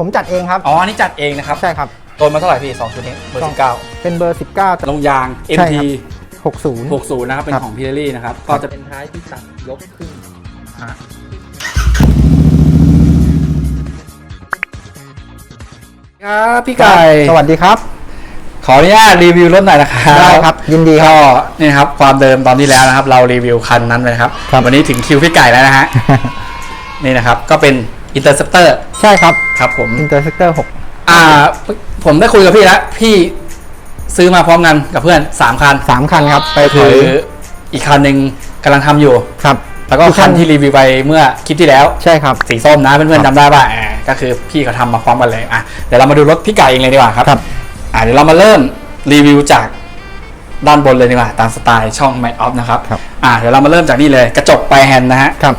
ผมจัดเองครับ อ๋ออันนี้จัดเองนะครับใช่ครับ โดนมาเท่าไหร่พี่สองชุดนี้เบอร์สิบเก้าเป็นเบอร์ 19แต่ ลงยาง ใช่ MT ครับ 60 60 นะครับ เป็นครับ ของพิเรลี่นะครับ ก็จะเป็นท้ายที่ตัดยกขึ้นฮะครับพี่ไก่สวัสดีครับ ขออนุญาตรีวิวรถหน่อยนะครับได้ครับยินดีครัก็บนี่ครับ ความเดิมตอนที่แล้วนะครับ เรารีวิวคันนั้นไปนะครับ ครับ วันนี้ถึงคิวพี่ไก่แล้วนะฮะ นี่นะครับ ก็เป็น Interceptor ใช่ครับครับผม Interceptor อ่า ผมได้คุยกับพี่แล้ว พี่ซื้อมาพร้อมกันกับเพื่อน3คัน6 3คันครับ ไปคืถือออีกคันหนึ่งกำลังทำอยู่ ครับแล้วก็อีกคัคันนที่รีวิวไปเมื่อคลิปที่แล้ว ใช่ครับ สีส้มนะเพื่อนครัๆบจำได้ป่ะอ่าก็คือพี่เขาทำมาพร้อมกันเลยอะเดี๋ยวเรามาดูรถพี่ไก่เองเลยดีกว่าครับครับ อ่าเดี๋ยวเรามาเริ่มรีวิวจากด้านบนเลยดีกว่าตามสไตล์ช่อง m ม o f นะครับครับ อ่าเดี๋ยวเรามาเริ่มจากนี่เลย กระจกปลายแฮนด์นะฮะ ครับ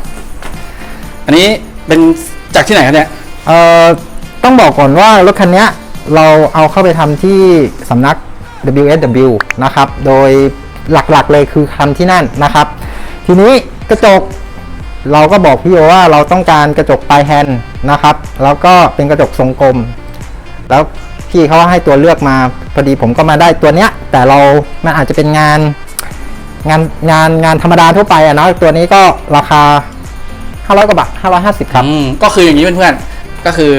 อันนี้เป็น จากที่ไหนครับเนี่ย เอ่อต้องบอกก่อนว่ารถคันเนี้ยเราเอาเข้าไปทำที่สำนัก WSW นะครับ โดยหลักๆเลยคือทำที่นั่นนะครับ ทีนี้กระจกเราก็บอกพี่โอว่าเราต้องการกระจกปลายแฮนด์นะครับ แล้วก็เป็นกระจกทรงกลม แล้วพี่เขาให้ตัวเลือกมาพอดีผมก็มาได้ตัวเนี้ย แต่เรา มันอาจจะเป็นงานงานงานงานธรรมดาทั่วไปอะเนาะตัวนี้ก็ราคา 500 กว่าบาท 550 ครับ อืมก็คืออย่างนี้เพื่อนๆ ก็คือ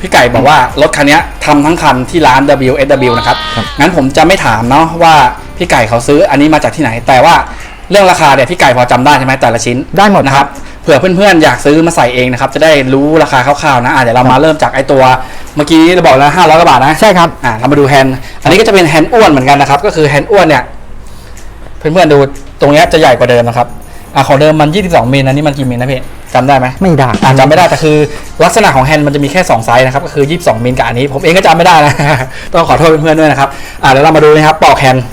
พี่ไก่บอกว่ารถคันเนี้ยทำทั้งคันที่ร้าน WSW นะครับ ครับ งั้นผมจะไม่ถามเนาะว่าพี่ไก่เขาซื้ออันนี้มาจากที่ไหน แต่ว่าเรื่องราคาเนี่ยพี่ไก่พอจำได้ใช่ไหมแต่ละชิ้น ได้หมดนะคครัรับ บ เผื่อเพื่อนๆ อยากซื้อมาใส่เองนะครับ จะได้รู้ราคาคร่าวๆนะอะเดี๋ยวเรามาเริ่มจากไอตัวเมื่อกี้เราบอกแล้วห้าร้อยกว่าบาทนะ ใช่ครับ อะเรามาดูแฮนด์อันนี้ก็จะเป็นแฮนด์อ้วนเหมือนกันนะครับ ก็คือแฮนด์อ้วนเนี่ย เพื่อนๆดูตรงเนี้ยจะใหญ่กว่าเดิมนะครับ อะของเดิมมัน 22มิลอันนี้มันกี่มิลนะพี่ จำได้ไหมไม่ได้อะจำไม่ได้แต่คือลักษณะของแฮนด์มันจะมีแค่ 2 ไซส์นะครับก็คือ 22 มิลกับอันนี้ ผมเองก็จำไม่ได้นะ ต้องขอโทษเพื่อนๆด้วยนะครับอะเดี๋ยวเรามาดูนะครับปอกแฮนด์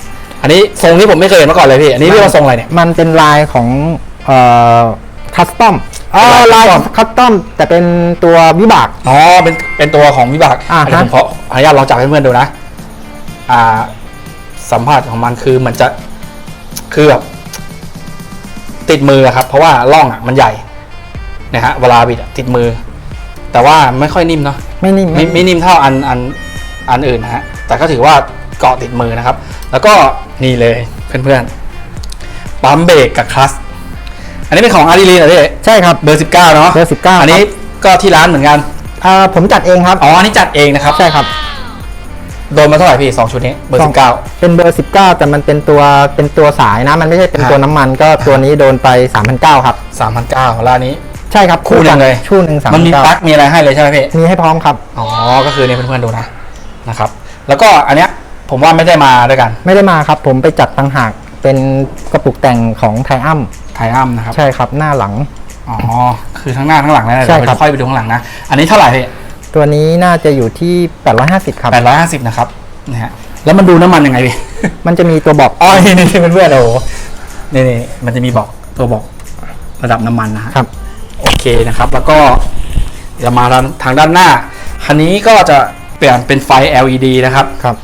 อันนี้ทรงที่ผมไม่เคยเห็นมาก่อนเลยพี่อันนี้เรียกว่าทรงอะไรเนี่ย มันเป็นลายของเอ่อคัสตอมอ๋อเป็นลาลายย custom คัสตอมแต่เป็นตัววิบาก อ๋อเป็นเป็นตัวของวิบากอ่าเดี๋ยวผมขออนุญาตลองจับให้เพื่อนๆดูนะอ่าสัมผัสของมันคือเหมือนจะคือแบบติดมืออะครับ เพราะว่าร่องอะมันใหญ่ นะฮะเวลาบิดอะติดมือ แต่ว่าไม่ค่อยนิ่มเนาะไม่นิ่มไม่ไม่นิ่มเท่าอันอันอันอื่นนะฮะแต่ก็ถือว่าเกาะติดมือนะครับ แล้วก็นี่เลยเพื่อนๆปั๊มเบรกกับคลัสอันนี้เป็นของอารีลีนเหรอพี่ใช่ครับเบอร์ 19เนาะเบอร์19อันนี้ก็ที่ร้านเหมือนกันอ่าผมจัดเองครับอ๋ออันนี้จัดเองนะครับใช่ครับโดนมาเท่าไหร่พี่2ชุดนี้เบอร์สอง19เป็นเบอร์19แต่มันเป็นตัวเป็นตัวสายนะ มันไม่ใช่เป็นฮะตัวน้ำมันก็ตัวนี้โดนไป3,900ครับ3,900แล้วอันนี้ ใช่ครับคู่หนึ่งเลยคู่หนึ่ง3,900มันมีปลั๊กมีอะไรให้เลยใช่ไหมพี่มีให้พร้อมครับอ๋อก็คือเนี่ยเพื่อนๆดูนะนะครับ แล้วก็อันเนี้ยผมว่าไม่ได้มาด้วยกัน ไม่ได้มาครับ ผมไปจัดต่างหากเป็นกระปุกแต่งของไทอัมไทอัมนะครับใช่ครับหน้าหลังอ๋อคือทั้งหน้าทั้งหลังนะใช่เดี๋ยวครับเราค่อยไปดูข้างหลังนะอันนี้เท่าไหร่พี่ตัวนี้น่าจะอยู่ที่ 850 ครับแปดร้อยห้าสิบนะครับนะฮะแล้วมันดูน้ำมันยังไงพี่มันจะมีตัวบอกอ๋อนี่นี่เพื่อนๆโอ้โหนี่นี่มันจะมีบอกตัวบอกระดับน้ำมันนะฮะครับ โอเคนะครับ แล้วก็เดี๋ยวมาทางทางด้านหน้า คันนี้ก็จะเปลี่ยนเป็นไฟ LED นะครับครับ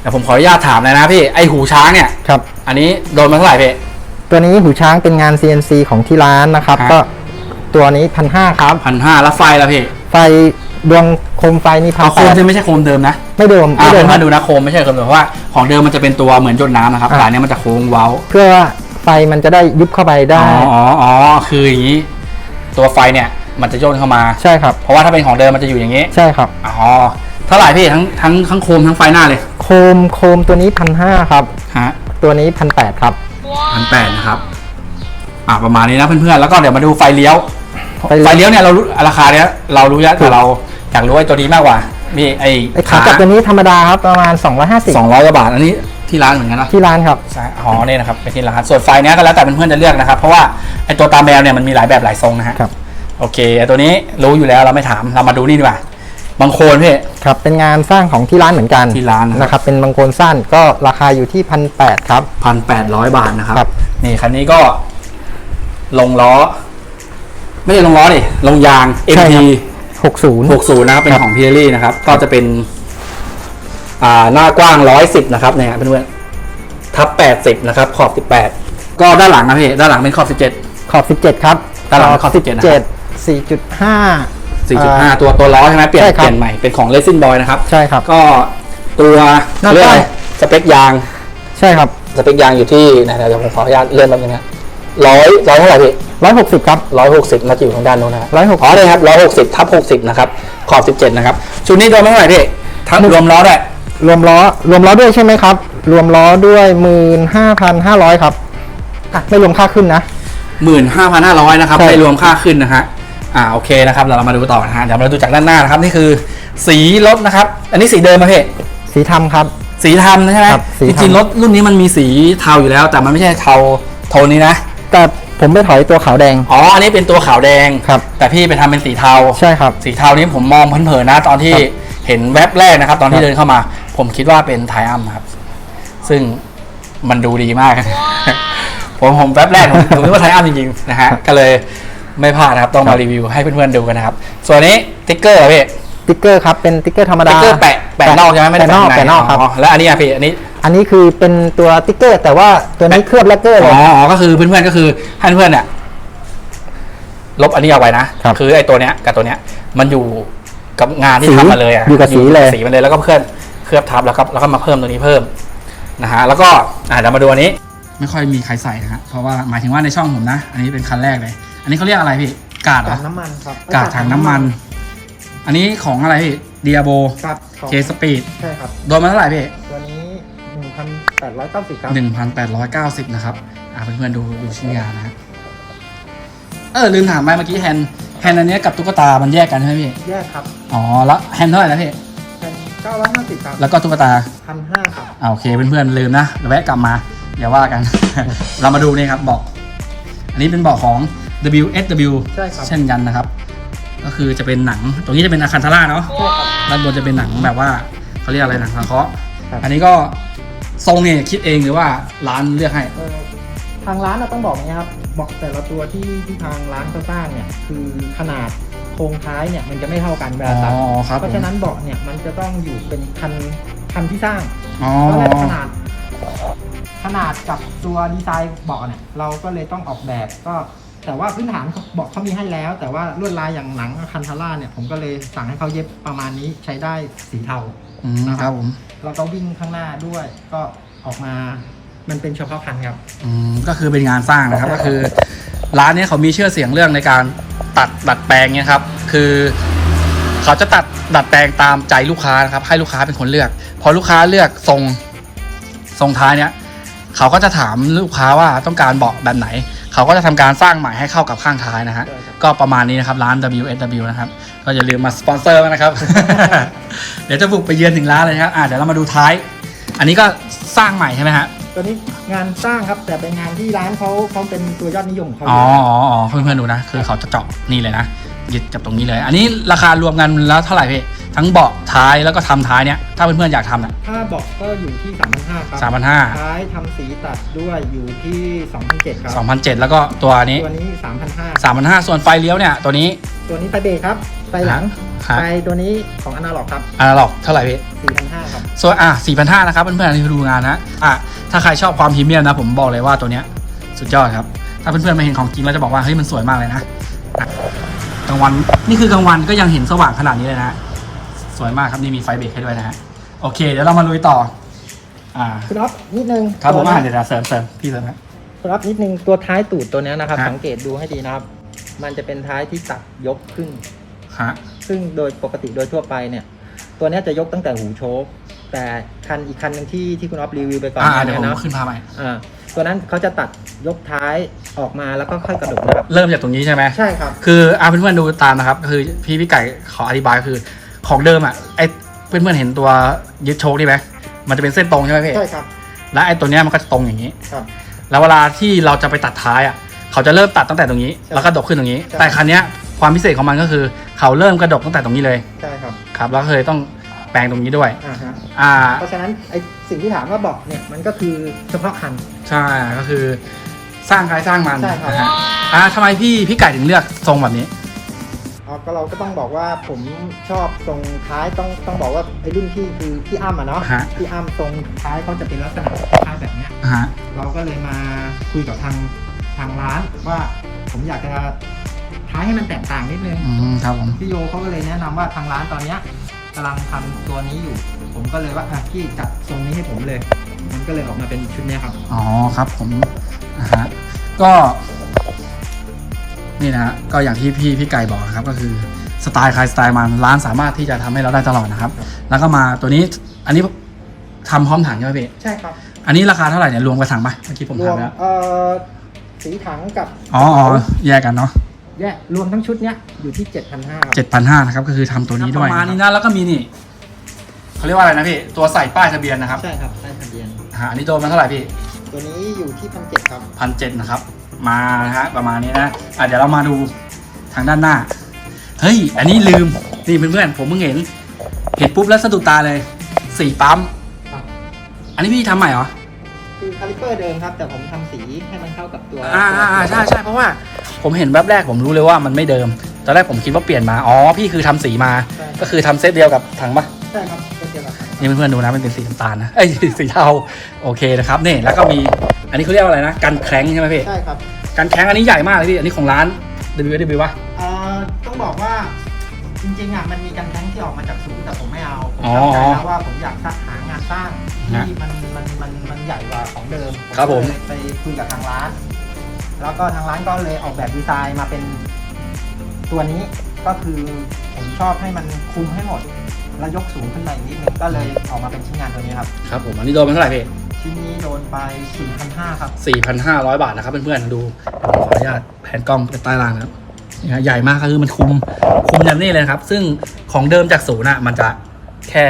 เดี๋ยวผมขออนุญาตถามเลยนะพี่ไอหูช้างเนี่ยครับ อันนี้โดนมาเท่าไหร่พี่ตัวนี้หูช้างเป็นงาน CNC ของที่ร้านนะครับครับก็ตัวนี้พันห้าครับพันห้าแล้วไฟแล้วพี่ไฟดวงโคมไฟนี่พันเอาโคแปมดจะไม่ใช่โคมเดิมนะ ไม่เดิมอ่าไม่เดิมเพื่อนๆดูนะโคมไม่ใช่โคมเดิมเพราะว่าของเดิมมันจะเป็นตัวเหมือนหยดน้ำนะครับอ่าแต่อันเนี้ยมันจะโค้งเว้า เพื่อว่า ไฟมันจะได้ยุบเข้าไปได้อ๋ออ๋ออ๋อคืออย่างนี้ ตัวไฟเนี่ยมันจะโยนเข้ามา ใช่ครับ เพราะว่าถ้าเป็นของเดิมมันจะอยู่อย่างนี้ ใช่ครับ อ๋อ เท่าไหร่พี่ทั้งทั้งทั้งโคมทั้งไฟหน้าเลย โคมโคมตัวนี้พันห้าครับ ฮะ ตัวนี้พันแปดครับพันแปดนะครับ อ่าประมาณนี้นะเพื่อนๆ แล้วก็เดี๋ยวมาดูไฟเลี้ยว ไฟเลี้ยวไฟเลี้ยวเนี่ยเรารู้ราคาเนี้ยเรารู้แล้วแต่เราอยากรู้ไอ้ตัวนี้มากกว่าพี่ไอ้ไอ้ขาจับตัวนี้ธรรมดาครับประมาณ 250สองร้อยกว่าบาท อันนี้ ที่ร้านเหมือนกันนะที่ร้านครับ ใช่อ๋อเนี่ยนะครับเป็นที่ร้านส่วนไฟเนี้ยก็แล้วแต่เพื่อนๆจะเลือกนะครับ เพราะว่าไอ้ตัวตาแมวเนี่ยมันมีหลายแบบหลายทรงนะฮะครับ โอเคไอ้ตัวนี้รู้อยู่แล้วเราไม่ถามเรามาดูนี่ดีกว่าบางโคนพี่ ครับเป็นงานสร้างของที่ร้านเหมือนกันที่ร้านนะครับ นะครับ เป็นบางโคนสั้นก็ราคาอยู่ที่พันแปดครับ พันแปดร้อยบาทนะครับ ครับ นี่คันนี้ก็ ลงล้อ ไม่ใช่ลงล้อดิลงยาง ใช่ MT ครับ 60 60 นะครับ เป็นครับของพีเรี่นะครับ ก็จะเป็นอ่า หน้ากว้าง 110 นะครับเนี่ยเพื่อนๆทับ 80 นะครับ ขอบ 18 ก็ด้านหลังนะพี่ ด้านหลังเป็นขอบ 17 ขอบ 17 ครับตารางขอบ 17นะครับ4.5 4.5 ตัวตัวล้อใช่ไหมเปลี่ยนใช่ครับ เปลี่ยนใหม่ เป็นของ Racing Boy นะครับ ใช่ครับ ก็ตัวหน้าเรียกอะไรตั้งสเปคยาง ใช่ครับ สเปคยางอยู่ที่ไหนๆเดี๋ยวผมขออนุญาตเลื่อนแป๊บนึงนะร้อยร้อยเท่าไหร่พี่160 ครับ ร้อยหกสิบน่าจะอยู่ทางด้านโน้นนะครับ160อ๋อเลยครับร้อยหกสิบทับหกสิบนะครับ ขอบสิบเจ็ดนะครับ ชุดนี้รวมเท่าไหร่พี่ ทั้งรวมล้อด้วย รวมล้อรวมล้อด้วยใช่ไหมครับ รวมล้อด้วย15,500ครับอะไม่รวมค่าขึ้นนะ หมื่นห้าพันห้าร้อยนะครับใช่ ไม่รวมค่าขึ้นนะฮะอ่าโอเคนะครับเดี๋ยวเรามาดูต่อนะฮะเดี๋ยวเราดูจากด้านหน้านะครับนี่คือ สีรถนะครับ อันนี้สีเดิมไหมพี่สีทำครับ สีเทาใช่ไหมครับสีจเทา ริงๆรถรุ่นนี้มันมีสีเทาอยู่แล้ว แต่มันไม่ใช่เทาโทนนี้นะแต่ผมไปถอยตัวขาวแดงอ๋ออันนี้เป็นตัวขาวแดง ครับ แต่พี่ไปทำเป็นสีเทา ใช่ครับ สีเทานี้ผมมองเผินๆนะตอนที่ครับ เห็นแว็บแรกนะครับ ตอนที่ครับเดินเข้ามา ผมคิดว่าเป็นไทอัมครับ ซึ่งมันดูดีมาก ผมผมแว็บแรกผมผมนึกว่าไทอัมจริงๆนะฮะก็เลยไม่พลาดนะครับ ต้องมารีวิวให้เพื่อนๆดูกันนะครับ ส่วนนี้ติ๊กเกอร์เหรอพี่ติ๊กเกอร์ครับเป็นติ๊กเกอร์ธรรมดาติ๊กเกอร์แปะแปะนอกใช่ไหมไม่ได้แปะนอกข้างใแปะนอกครับแล้วอันนี้อะพี่อันนี้ อันนี้คือเป็นตัวติ๊กเกอร์ แต่ว่าตัวนี้เคลือบแลกเกอร์เลอ๋ยออ๋อก็คือเพื่อนๆก็คือให้เพื่อนๆเนี่ยลบอันนี้เอาไว้นะครับอไอ้ตัวเนี้ยกับตัวเนี้ยมันอยู่ กับงานที่สีทำมาเลยอะอยู่กับสีเลย สีมันเลยแล้วก็เพื่อนเคลือบทับแล้วก็แล้วก็มาเพิ่มตัวนี้เพิ่มนะฮะแล้วก็อ่าเดี๋ยวมาดูอันนี้ ไม่ค่อยมีใครใส่นะฮะเพราะว่าหมายถึงว่าในช่องผมนะ อันนี้เป็นคันแรกเลย อันนี้เขาเรียกอะไรพี่ กาดเหรอน้ำมันครับกาดถังน้ำมัน อันนี้ของอะไรพี่เดียโบครับเคสปีดใช่ครับ โดนมาเท่าไหร่พี่ ตัวนี้ 1,890ครับหนึ่งพันแปดร้อยเก้าสิบนะครับ อ่าเพื่อนๆดูดูชิ้นงานนะฮะเออ ลืมถามไปเมื่อกี้แฮนด์ แฮนด์อันเนี้ยกับตุ๊กตา มันแยกกันใช่ไหมพี่ แยกครับอ๋อ แล้วแฮนด์เท่าไหร่นะพี่เป็น950ครับแล้วก็ตุ๊กตา 1,500ครับ อ่าโอเคเพื่อนๆลืมนะเดี๋ยวแวะกลับมาอย่าว่ากัน เรามาดูนี่ครับเบอกอันนี้เป็นเบอกของ WSW ใช่ครับ เช่นกันนะครับ ก็คือจะเป็นหนังตรงนี้จะเป็นอาคันทาร่าเนาะใช่ครับ ด้านบนจะเป็นหนังแบบว่าเขาเรียกอะไรหนังสังเคราะห์ครับ อันนี้ก็ทรงเนี่ยคิดเองหรือว่าร้านเลือกให้ เอ่อทางร้านเราต้องบอกอย่างนี้ครับ บอกแต่ละตัวที่ที่ทางร้านเขาสร้างเนี่ยคือขนาดโครงท้ายเนี่ยมันจะไม่เท่ากันเวลาตัดอ๋อครับเพราะฉะนั้นเบาะเนี่ยมันจะต้องอยู่เป็นคันคันที่สร้างอ๋อเพราะฉะนั้นขนาด ขนาดกับตัวดีไซน์เบาะเนี่ยเราก็เลยต้องออกแบบก็แต่ว่าพื้นฐานเบาะเขามีให้แล้ว แต่ว่าลวดลายอย่างหนังคันทาร่าเนี่ยผมก็เลยสั่งให้เขาเย็บประมาณนี้ใช้ได้สีเทาอืมครับผมแล้วก็วิ่งข้างหน้าด้วยก็ออกมา มันเป็นเฉพาะคันครับ อืมก็คือเป็นงานสร้างนะครับก็คือ ร้านเนี้ยเขามีชื่อเสียงเรื่องในการตัดดัดแปลงเนี่ยครับ คือเขาจะตัดดัดแปลงตามใจลูกค้านะครับ ให้ลูกค้าเป็นคนเลือก พอลูกค้าเลือกทรงทรงท้ายเนี้ยเขาก็จะถามลูกค้าว่าต้องการเบาะแบบไหน เขาก็จะทำการสร้างใหม่ให้เข้ากับข้างท้ายนะฮะ ใช่ครับ ก็ประมาณนี้นะครับร้าน WSW นะครับ ก็อย่าลืมมาสปอนเซอร์นะครับ เดี๋ยวจะบุกไปเยือนถึงร้านเลยนะครับอ่าเดี๋ยวเรามาดูท้าย อันนี้ก็สร้างใหม่ใช่ไหมฮะ ตัวนี้งานสร้างครับแต่เป็นงานที่ร้านเขาเขาเป็นตัวยอดนิยมของเขาอ๋ออ๋ออ๋อเพื่อนๆดูนะ คือเขาจะเจาะนี่เลยนะยึดกับตรงนี้เลย อันนี้ราคารวมกันแล้วเท่าไหร่พี่ทั้งเบาะท้ายแล้วก็ทำท้ายเนี่ยถ้าเพื่อนๆอยากทำอะถ้าเบอกก็อยู่ที่ 3,500ครับสามพันห้าท้ายทำสีตัดด้วยอยู่ที่2,700ครับสองพันเจ็ดแล้วก็ตัวนี้ตัวนี้3,500สามพันห้าส่วนไฟเลี้ยวเนี่ยตัวนี้ ตัวนี้ไฟเบรกครับ ไฟหลังฮะไฟตัวนี้ของอนาล็อกครับอะนาล็อกเท่าไหร่พี่ 4,500ครับ ส่วนอะสี่พันห้านะครับเพื่อนๆที่ดูงานนะอะถ้าใครชอบความพรีเมียมนะผมบอกเลยว่าตัวเนี้ยสุดยอดครับ ถ้าเพื่อนๆมาเห็นของจริงแล้วจะบอกว่าเฮ้ยมันสวยมากเลยนะอะกลางวันนี่คือกลางวันก็ยังเห็นสว่างขนาดนี้เลยนะ สวยมากครับนี่มีไฟเบรกให้ด้วยนะฮะโอเค เดี๋ยวเรามาลุยต่อ อ่า คุณอ๊อฟนิดนึงครับผมตัวอ่านี้เดี๋ยวเสริมเสริมพี่เสริมฮะ คุณอ๊อฟนิดนึงตัวท้ายตูดตัวเนี้ยนะครับ ฮะ สังเกตดูให้ดีนะครับ มันจะเป็นท้ายที่ตัดยกขึ้น ฮะ ซึ่งโดยปกติโดยทั่วไปเนี่ย ตัวเนี้ยจะยกตั้งแต่หูโชคแต่คันอีกคันหนึ่งที่ที่คุณอ๊อฟรีวิวไปก่อนอ่าหเดี๋ยวผมน้านี้นะขึ้นภาพใหม่อ่าตัวนั้นเขาจะตัดยกท้ายออกมาแล้วก็ค่อยกระดกนะครับเริ่มจากตรงนี้ใช่ไหม ใช่ครับ คืออ่าเพื่อนๆดูตามนะครับ คือพี่พี่ไก่ขออธิบายคือของเดิมอะไอเพื่อนๆเห็นตัวยึดโชคนี่ไหมมันจะเป็นเส้นตรงใช่ไหมพี่ใช่ครับ และไอตัวเนี้ยมันก็จะตรงอย่างนี้ ครับ แล้วเวลาที่เราจะไปตัดท้ายอะ เขาจะเริ่มตัดตั้งแต่ตรงนี้ใช่แล้วก็ดกขึ้นตรงนี้ ใช่ แต่คันเนี้ยความพิเศษของมันก็คือ เขาเริ่มกระดกตั้งแต่ตรงนี้เลยใช่ครับครับแล้วก็เลยต้องแปลงตรงนี้ด้วย อ่าฮะอ่าเพราะฉะนั้นไอสิ่งที่ถามว่าเบอกเนี่ยมันก็คือเฉพาะคัน ใช่ก็คือสร้างใครสร้างมันใช่ครับ นะฮะอ่าทำไมพี่พี่ไก่ถึงเลือกทรงแบบนี้ อ๋อก็เราก็ต้องบอกว่าผมชอบทรงท้ายต้องต้องบอกว่าไอ้รุ่นพี่คือพี่อ้ำอะเนาะฮะ พี่อ้ำทรงท้ายเขาจะเป็นลักษณะท้ายแบบเนี้ย อ่าฮะเราก็เลยมาคุยกับทาง ทางร้านว่าผมอยากจะทท้ายให้มันแตกต่างนิดนึงอืมครับผมพี่โยเขาก็เลยแนะนำว่าทางร้านตอนเนี้ยกำลังทำตัวนี้อยู่ ผมก็เลยว่าอะพี่จัดทรงนี้ให้ผมเลย มันก็เลยออกมาเป็นชุดเนี้ยครับ อ๋อครับผมนะฮะก็ นี่นะฮะก็อย่างที่พี่พี่ไก่บอกนะครับก็คือสไตล์ใครสไตล์มันร้านสามารถที่จะทำให้เราได้ตลอดนะครับ แล้วก็มาตัวนี้อันนี้ทำพร้อมถังใช่ไหมพี่ใช่ครับอันนี้ราคาเท่าไหร่เนี่ยรวมกับถังปะเมื่อกี้ผมรวถามมแล้ว เอ่อ สีถังกับอ๋ออ๋อแยกกันเนาะแยกรวมทั้งชุดเนี้ยอยู่ที่7,500ครับเจ็ดพันห้านะครับ ก็คือทำตัวนี้ด้วยประมาณนี้นะแล้วก็มีนี่เขาเรียกว่าอะไรนะพี่ ตัวใส่ป้ายทะเบียนนะครับใช่ครับใต้ทะเบียนอ่าอันนี้โดนมาเท่าไหร่พี่ ตัวนี้อยู่ที่พันเจ็ดครับพันเจ็ดนะครับ มานะฮะประมาณนี้นะอะเดี๋ยวเรามาดูทางด้านหน้า เฮ้ย อันนี้ลืม นี่เพื่อนๆผมเพิ่งเห็น เห็นปุ๊บแล้วสะดุดตาเลย สีปั๊มครับอันนี้พี่ทำใหม่เหรอคือคา ลิเปอร์เดิมครับ แต่ผมทำสีให้มันเข้ากับตัวอ่าอ่าอ่าใช่ใช่เพราะว่าผมเห็นแวบแรกผมรู้เลยว่ามันไม่เดิม ตอนแรกผมคิดว่าเปลี่ยนมา อ๋อ พี่คือทำสีมา ใช่ก็คือทำเซตเดียวกับถังปะใช่ครับเป็นเดียวกับถังนี่เพื่อนๆดูนะมันเป็นสีน้ำตาลนะ เอ้ย สีเทา โอเคนะครับนี่แล้วก็มี อันนี้เขาเรียกว่าอะไรนะ กันแคร้งใช่ไหมพี่ ใช่ครับกันแคร้งอันนี้ใหญ่มากเลยพี่ อันนี้ของร้าน W W วะเอ่อต้องบอกว่าจริงๆอะมันมีกันแท้งที่ออกมาจากศูนย์แต่ผมไม่เอาผมอ๋อ ตั้งใจแล้วว่าผมอยากหางาน สร้างฮะที่มันมันมันมันใหญ่กว่าของเดิมครับผมก็เลยไปคุยกับทางร้าน แล้วก็ทางร้านก็เลยออกแบบดีไซน์มาเป็นตัวนี้ก็คือผมชอบให้มันคุมให้หมด แล้วยกสูงขึ้นมาอีกนิดนึงก็เลยออกมาเป็นชิ้นงานตัวนี้ครับ ครับผมอันนี้โดนมาเท่าไหร่พี่ชิ้นนี้โดนไป4,500ครับ 4,500 บาทนะครับเพื่อนๆดูขออนุญาตแผนกล้องไปใต้ล่างนะครับนี่ฮะใหญ่มากก็คือมันคุมคุมยันนี่เลยนะครับ ซึ่งของเดิมจากศูนย์อะมันจะแค่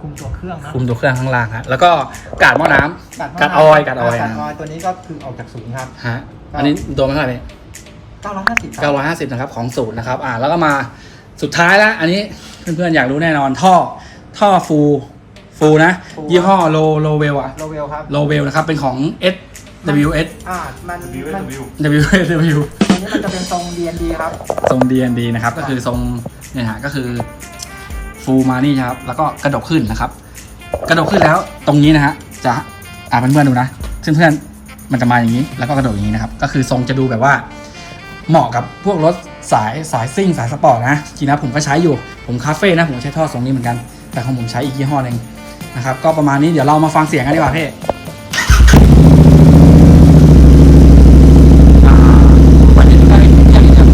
คุมตัวเครื่องนะคุมตัวเครื่องข้างล่างฮะแล้วก็กาดหม้อน้ำ กักัดออยล์กัดออยล์ กัอะดออยล์ตัวนี้ก็คือออกจากศูนย์ครับ ฮะอันนี้โดนมาเท่าไหร่พี่950ครับ950 นะครับ ของศูนย์นะครับ อ่า แล้วก็มาสุดท้ายแล้วอันนี้เพื่อนๆ อยากรู้แน่นอนท่อ ท่อฟู ฟูนะฟูยี่ห้อโลโลเวลอะโลเวลครับโลเวลนะครับ เป็นของ S W S อ่ามันมัน W S W ตัวนี้มันจะเป็นทรง DND ครับ ทรง DND นะครับ ก็คือทรงเนี่ยฮะก็คือ ฟูมานี่นะครับ แล้วก็กระดกขึ้นนะครับ กระดกขึ้นแล้วตรงนี้นะฮะจะอ่าเพื่อนๆดูนะเพื่อนๆมันจะมาอย่างนี้ แล้วก็กระดกอย่างนี้นะครับ ก็คือทรงจะดูแบบว่า เหมาะกับพวกรถสายสายซิ่งสายสปอร์ตนะจริงนะผมก็ใช้อยู่ผมคาเฟ่นะผมใช้ท่อทรงนี้เหมือนกัน แต่ของผมใช้อีกยี่ห้อหนึ่งนะครับ ก็ประมาณนี้เดี๋ยวเรามาฟังเสียงกันดีกว่าพี่อ่าวันนี้ได้แค่นี้ครับ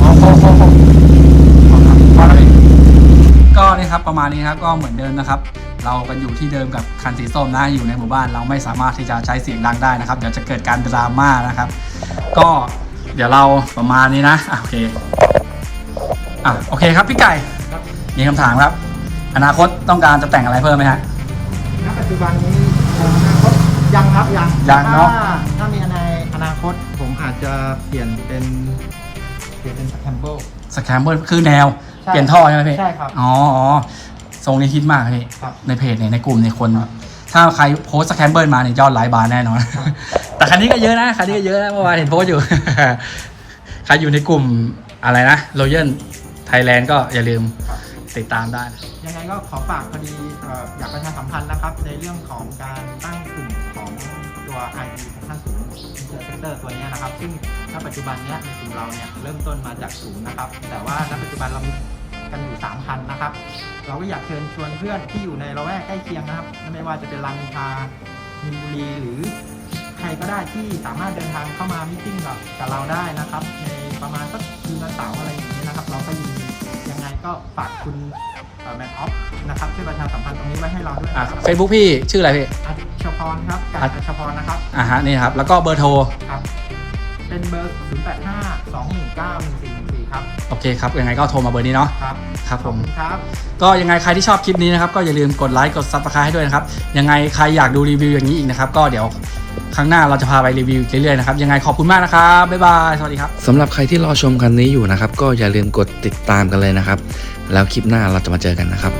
อ๋อพอพอพอพอครับพอแล้วพี่ ก็นี่ครับประมาณนี้ครับก็เหมือนเดิมนะครับ เรากันอยู่ที่เดิมกับคันสีส้มนะอยู่ในหมู่บ้านเราไม่สามารถที่จะใช้เสียงดังได้นะครับเดี๋ยวจะเกิดการดราม่านะครับ ก็เดี๋ยวเราประมาณนี้นะอะโอเคอะโอเคครับพี่ไก่ครับมีคำถามครับ อนาคตต้องการจะแต่งอะไรเพิ่มไหมฮะณปัจจุบันนี้อนาคตยังครับยังยังเนอะถ้ถ้ามีในอนาคตผมอาจจะเปลี่ยนเป็นเปลี่ยนเป็นสแคมเบิลสแคมเบอร์คือแนวใช่ เปลี่ยนท่อใช่ไหมพี่ใช่ครับ อ๋ออ๋อทรงนี้ฮิตมากพี่ครับในเพจเนี่ยในกลุ่มในยคน ครับถ้าใครโพสสแคมเบอร์มาเนี่ยยอดไลค์บาร์แน่นอนแต่คันนี้ก็เยอะนะคันนี้ก็เยอะนะเมื่อวานเห็นโพสต์อยู่ ใครอยู่ในกลุ่มอะไรนะโรเย l ไทยแลนด์ก็อย่าลืมครับ ติดตามได้ยังไงก็ขอฝากพอดีเอ่ออยากประชาสัมพันธ์นะครับ ในเรื่องของการตั้งกลุ่มของตัว ID ของท่านศูนย์ Inter Center ตัวเนี้ยนะครับ ซึ่งณปัจจุบันเนี้ยในกลุ่มเราเนี่ยเริ่มต้นมาจากศูนย์นะครับ แต่ว่าณปัจจุบันเรามี กันอยู่ 3 คันนะครับ เราก็อยากเชิญชวนเพื่อนที่อยู่ในละแวกใกล้เคียงนะครับ ไม่ว่าจะเป็นรามอินทรามินบุรีหรือใครก็ได้ที่สามารถเดินทางเข้ามามิ팅กับกับเราได้นะครับ ในประมาณสักคืนวันเสาร์อะไรอย่างนี้ยนะครับ เราก็ยินดียังไงก็ฝากคุณแมนออฟนะครับช่วยประชาสัมพันธ์ตรงนี้ไว้ให้เราด้วยอะนะครับเฟซบุ๊กพี่ชื่ออะไรพี่อัชพรครับกับอัชอัชพรนะครับอ่าฮะนี่ครับ แล้วก็เบอร์โทร ครับ เป็นเบอร์ 0 8 5 2 1 9 1 4 1 4 ครับโอเคครับยังไงก็โทรมาเบอร์นี้เนาะครับครับขผอบมคุณครับก็ยังไงใครที่ชอบคลิปนี้นะครับก็อย่าลืมกดไลค์กดซับสไครต์ให้ด้วยนะครับยังไงใครอยากดูรีวิวอย่างนี้อีกนะครับก็เดี๋ยวครั้งหน้าเราจะพาไปรีวิวอีกเรื่อยๆนะครับยังไงขอบคุณมากนะครับบ๊ายบายสวัสดีครับสำหรับใครที่รอชมคันนี้อยู่นะครับก็อย่าลืมกดติดตามกันเลยนะครับ แล้วคลิปหน้าเราจะมาเจอกันนะครับ